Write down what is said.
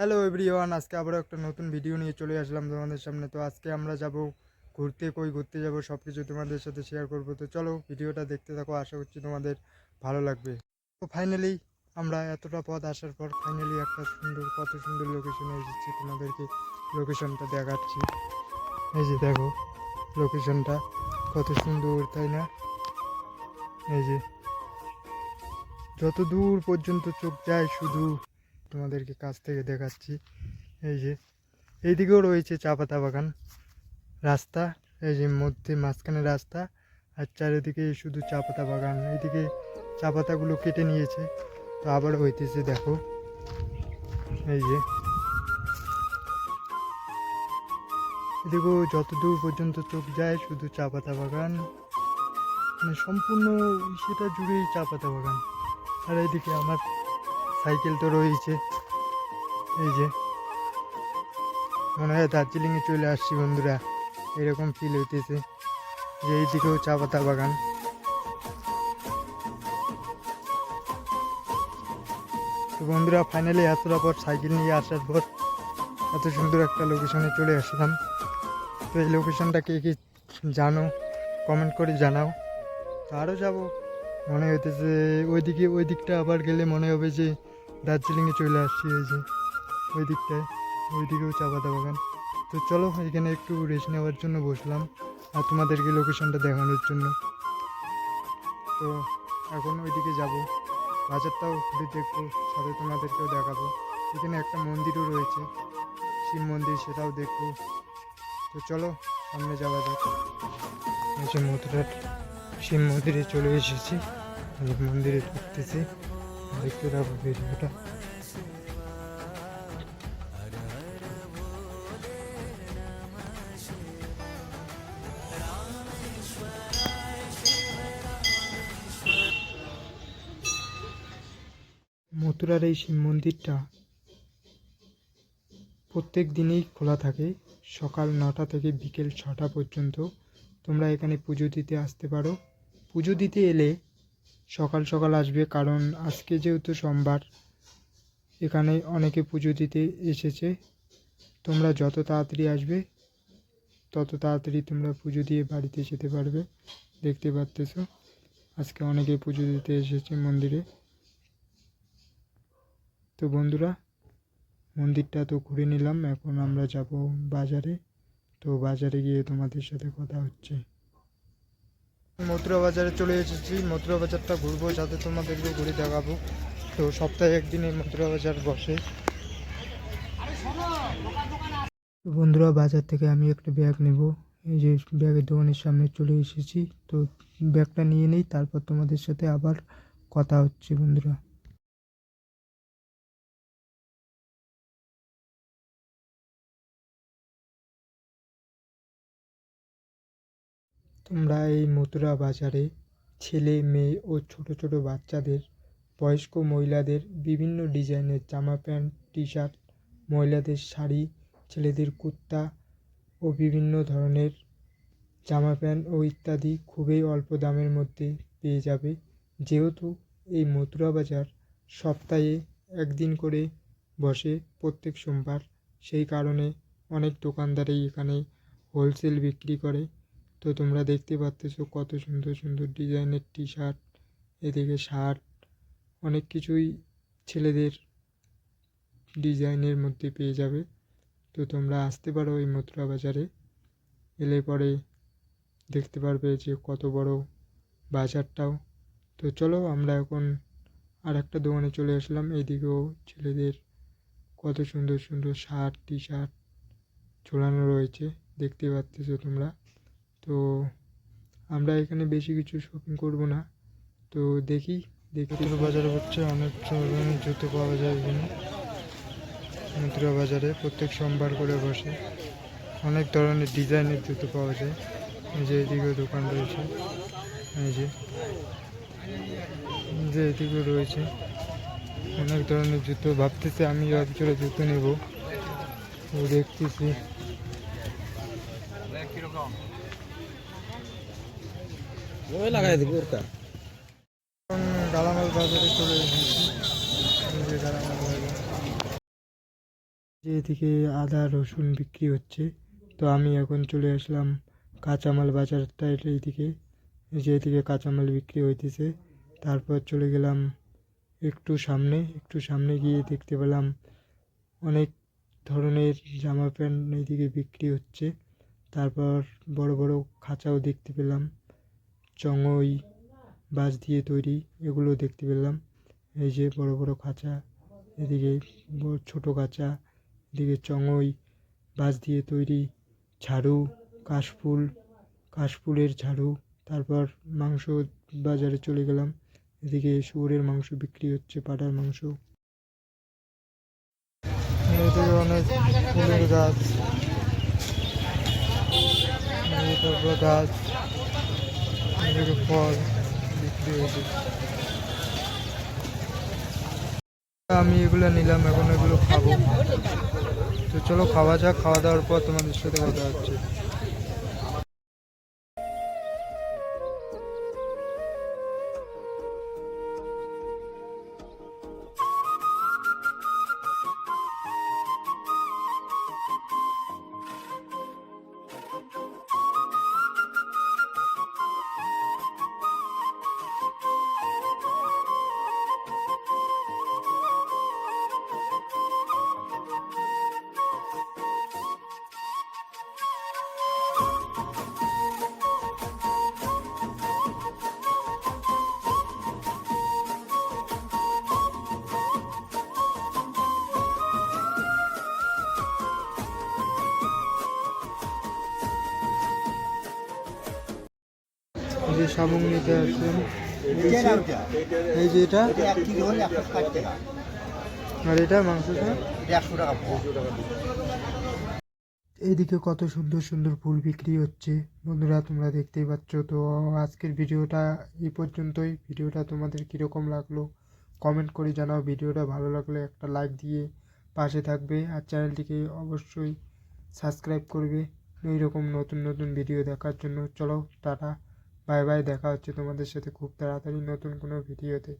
Hello everyone আজকে আবারও একটা নতুন ভিডিও নিয়ে চলে আসলাম তোমাদের সামনে। তো আজকে আমরা যাব ঘুরতে, কই ঘুরতে যাব সব কিছু তোমাদের সাথে শেয়ার করব। তো চলো ভিডিওটা দেখতে থাকো, আশা করছি তোমাদের ভালো লাগবে। তো ফাইনালি আমরা এতটা পথ আসার পর ফাইনালি একটা সুন্দর, কত সুন্দর লোকেশনে এসেছি। তোমাদেরকে লোকেশনটা দেখাচ্ছি। এই যে দেখো লোকেশনটা কত সুন্দর, তাই না? এই যে যত দূর পর্যন্ত চোখ যায় শুধু তোমাদেরকে কাছ থেকে দেখাচ্ছি। এই যে, এইদিকেও রয়েছে চা পাতা বাগান। রাস্তা, এই যে মধ্যে মাঝখানে রাস্তা আর চারিদিকে শুধু চা পাতা বাগান। এইদিকে চা পাতাগুলো কেটে নিয়েছে। তো আবার হইতেছে দেখো। এই যে, এদিকেও যতদূর পর্যন্ত চোখ যায় শুধু চা পাতা বাগান। মানে সম্পূর্ণ সেটা জুড়েই চা পাতা বাগান। আর এইদিকে আমার সাইকেল তো রয়েছে। এই যে। মনে হয় দার্জিলিংয়ে চলে আসছি বন্ধুরা। এরকম ফিল হইতেছে। যে এইদিকেও চা পাতা বাগান। তো বন্ধুরা ফাইনালি এতটা পর সাইকেল নিয়ে আসার পর এত সুন্দর একটা লোকেশনে চলে আসলাম। তো এই লোকেশনটা কে কি জানো? কমেন্ট করে জানাও। আরও যাব। মনে হইতেছে ওইদিকে ওই দিকটা আবার গেলে মনে হবে যে দার্জিলিংয়ে চলে আসছি এই যে ওই দিকটায় ওই দিকেও চা পাতা বাগান তো চলো, এখানে একটু রেস্ট নেওয়ার জন্য বসলাম আর তোমাদেরকে লোকেশনটা দেখানোর জন্য। তো এখন ওইদিকে যাব। বাজারটাও ঘুরে দেখব, সাথে তোমাদেরকেও দেখাবো। এখানে একটা মন্দিরও রয়েছে, শিব মন্দির সেটাও দেখব। তো চলো, সামনে যাওয়া যাক। এই যে মথুরার শিব মন্দিরে চলে এসেছি মন্দিরে ঢুকতেছি। দেখতে ভিডিওটা মথুরার এই শিব মন্দিরটা প্রত্যেক দিনেই খোলা থাকে। সকাল নটা থেকে বিকেল ছটা পর্যন্ত তোমরা এখানে পুজো দিতে আসতে পারো। পুজো দিতে এলে সকাল সকাল আসবে, কারণ আজকে যেহেতু সোমবার, এখানে অনেকে পুজো দিতে এসেছে। তোমরা যত তাড়াতাড়ি আসবে, তত তাড়াতাড়ি তোমরা পুজো দিয়ে বাড়িতে যেতে পারবে। দেখতে পারতেছো, আজকে অনেকে পুজো দিতে এসেছে মন্দিরে। তো বন্ধুরা, মন্দিরটা তো ঘুরে নিলাম, এখন আমরা যাব বাজারে। তো বাজারে গিয়ে তোমাদের সাথে কথা হচ্ছে। মথুরা বাজারে চলে এসেছি। মথুরা বাজারটা ঘুরবো যাতে তোমাদেরকে ঘুরে দেখাবো। তো সপ্তাহে একদিন এই মথুরা বাজার বসে বন্ধুরা, বাজার থেকে আমি একটা ব্যাগ নেব। এই যে ব্যাগের দোকানের সামনে চলে এসেছি। তো ব্যাগটা নিয়ে নেই, তারপর তোমাদের সাথে আবার কথা হচ্ছে বন্ধুরা। তোমরা এই মথুরা বাজারে ছেলে, মেয়ে ও ছোট ছোট বাচ্চাদের, বয়স্ক মহিলাদের বিভিন্ন ডিজাইনের জামা প্যান্ট টি শার্ট মহিলাদের শাড়ি, ছেলেদের কুর্তা ও বিভিন্ন ধরনের জামা প্যান্ট ও ইত্যাদি খুবই অল্প দামের মধ্যে পেয়ে যাবে। যেহেতু এই মথুরা বাজার সপ্তাহে একদিন করে বসে প্রত্যেক সোমবার, সেই কারণে অনেক দোকানদারই এখানে হোলসেল বিক্রি করে। তো তোমরা দেখতে পাচ্তেছো কত সুন্দর সুন্দর ডিজাইনের টি শার্ট এদিকে শার্ট, অনেক কিছুই ছেলেদের ডিজাইনের মধ্যে পেয়ে যাবে। তো তোমরা আসতে পারো এই মথুরা বাজারে। এলে পরে দেখতে পারবে যে কত বড় বাজারটাও। তো চলো আমরা এখন আর একটা দোকানে চলে আসলাম। এইদিকেও ছেলেদের কত সুন্দর সুন্দর শার্ট টি শার্ট ঝোলানো রয়েছে। দেখতে পাচ্তেছো তোমরা। তো আমরা এখানে বেশি কিছু শপিং করব না। তো দেখি দেখি। বাজারে হচ্ছে, অনেক ধরনের জুতো পাওয়া যায় এখানে। মুদ্রা বাজারে প্রত্যেক সোমবার করে বসে। অনেক ধরনের ডিজাইনের জুতো পাওয়া যায়। এই যে এদিকেও দোকান রয়েছে। এই যে যে এদিকেও রয়েছে। অনেক ধরনের জুতো। ভাবতেছি আমি জোড়া জুতো নেব। তো দেখতেছি। ওই লাগাই ওরটা। বাজারে চলে আদা, রসুন বিক্রি হচ্ছে, তো আমি এখন চলে আসলাম কাঁচামাল বাজারটা এইদিকে এই যে এদিকে কাঁচামাল বিক্রি হইতেছে, তারপর চলে গেলাম একটু সামনে। একটু সামনে গিয়ে দেখতে পেলাম অনেক ধরনের জামা প্যান্ট এইদিকে বিক্রি হচ্ছে। তারপর বড় বড় খাঁচাও দেখতে পেলাম। চঙই, বাঁশ দিয়ে তৈরি, এগুলো দেখতে পেলাম। এই যে বড় বড় খাঁচা, এদিকে ছোট খাঁচা, এদিকে চঙই, বাঁশ দিয়ে তৈরি ঝাড়ু, কাশফুল, কাশফুলের ঝাড়ু, তারপর মাংস বাজারে চলে গেলাম। এদিকে শুয়োরের মাংস বিক্রি হচ্ছে, পাটার মাংস। অনেক গাছ গাছ। এদিকে ফল বিক্রি হয়েছে। আমি এগুলো নিলাম, এখন এগুলো খাব। তো চলো, খাওয়া যাক, খাওয়া দাওয়ার পর তোমাদের সাথে কথা হচ্ছে। যে শামুক নিতে আসছেন এই যে এটা। আর এটা মাংসটা? একশো টাকা পোয়া এইদিকে কত সুন্দর সুন্দর ফুল বিক্রি হচ্ছে। বন্ধুরা, তোমরা দেখতেই পাচ্ছ। তো আজকের ভিডিওটা এই পর্যন্তই। ভিডিওটা তোমাদের কীরকম লাগল কমেন্ট করে জানাও। ভিডিওটা ভালো লাগলে একটা লাইক দিয়ে পাশে থাকবে। আর চ্যানেলটিকে অবশ্যই সাবস্ক্রাইব করবে। এইরকম নতুন নতুন ভিডিও দেখার জন্য। চলো, টাটা। বাই বাই দেখা হচ্ছে তোমাদের সাথে খুব তাড়াতাড়ি নতুন কোনো ভিডিওতে।